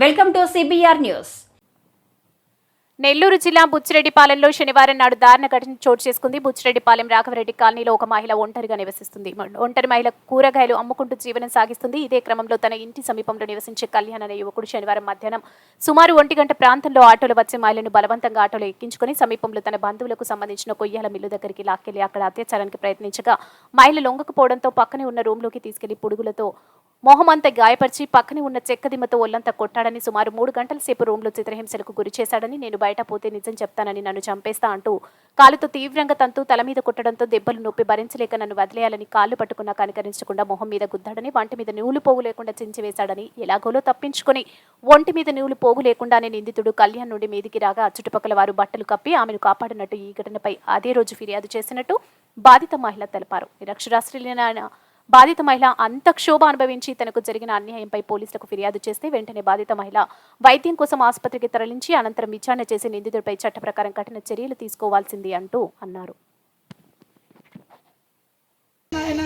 Welcome to CBR news Nellore జిల్లా బుచ్చిరెడ్డిపాలెంలో శనివారం నాడు దారుణ ఘటన చోటు చేసుకుంది. బుచ్చిరెడ్డిపాలెం రాఘవరెడ్డి కాలనీలో ఒక మహిళ ఒంటరిగా నివసిస్తుంది. ఒంటరి మహిళ కూరగాయలు అమ్ముకుంటూ జీవనం సాగిస్తుంది. ఇదే క్రమంలో తన ఇంటి సమీపంలో నివసించే కళ్యాణ్ అనే యువకుడు శనివారం మధ్యాహ్నం సుమారు ఒంటి గంట ప్రాంతంలో ఆటోలో వచ్చే మహిళను బలవంతంగా ఆటోలో ఎక్కించుకుని సమీపంలో తన బంధువులకు సంబంధించిన కొయ్యాల మిల్లు దగ్గరికి లాక్కెళ్ళి అక్కడ అత్యాచారానికి ప్రయత్నించగా మహిళ లొంగకపోవడంతో పక్కనే ఉన్న రూమ్లోకి తీసుకెళ్ళి పుడుగులతో మొహమంతా గాయపరిచి పక్కనే ఉన్న చెక్కదిమ్మతో ఒళ్ళంతా కొట్టాడని సుమారు మూడు గంటల సేపు రూమ్లో చిత్రహింసలకు గురి చేశాడని నేను బయట పోతే నిజం చెప్తానని నన్ను చంపేస్తా అంటూ కాలుతో తీవ్రంగా తంతు తల మీద కొట్టడంతో దెబ్బలు నొప్పి భరించలేక నన్ను వదిలేయాలని కాళ్ళు పట్టుకున్నా కనికరించకుండా మొహం మీద గుద్దాడని వంటి మీద నూలు పోగు లేకుండా చించివేశాడని ఎలాగోలో తప్పించుకొని ఒంటి మీద నూలు పోగు లేకుండానే నిందితుడు కళ్యాణ్ నుండి మీదికి రాగా చుట్టుపక్కల వారు బట్టలు కప్పి ఆమెను కాపాడినట్టు ఈ ఘటనపై అదే రోజు ఫిర్యాదు చేసినట్టు బాధిత మహిళ తెలిపారు. నిరక్షరాస్త్రులైన బాధిత మహిళ అంత క్షోభ అనుభవించి తనకు జరిగిన అన్యాయంపై పోలీసులకు ఫిర్యాదు చేస్తే వెంటనే బాధిత మహిళ వైద్యం కోసం ఆసుపత్రికి తరలించి అనంతరం విచారణ చేసి నిందితుడిపై చట్ట ప్రకారం కఠిన చర్యలు తీసుకోవాల్సింది అంటూ అన్నారు. ఆయన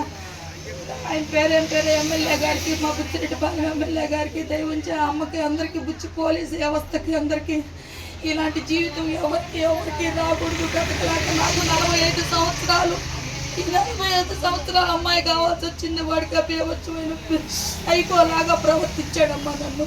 ఆయన పేరేం పేరు? ఎమ్మెల్యే గారికి మా బుచ్చిరెడ్డిపాలెం ఎమ్మెల్యే గారికి దయవుంచి అమ్మకి అందరికీ బుచ్చి పోలీసు వ్యవస్థకి అందరికీ ఇలాంటి జీవితం ఎవరికి ఎవరికి రాకూడదు బ్రతకలేక నాకు నలభై ఐదు సంవత్సరాలు. ఇరవై ఐదు సంవత్సరాల అమ్మాయి కావాల్సి వచ్చింది వాడికి అభ్యవచ్చమైన అయిపోలాగా ప్రవర్తించాడమ్మా నన్ను.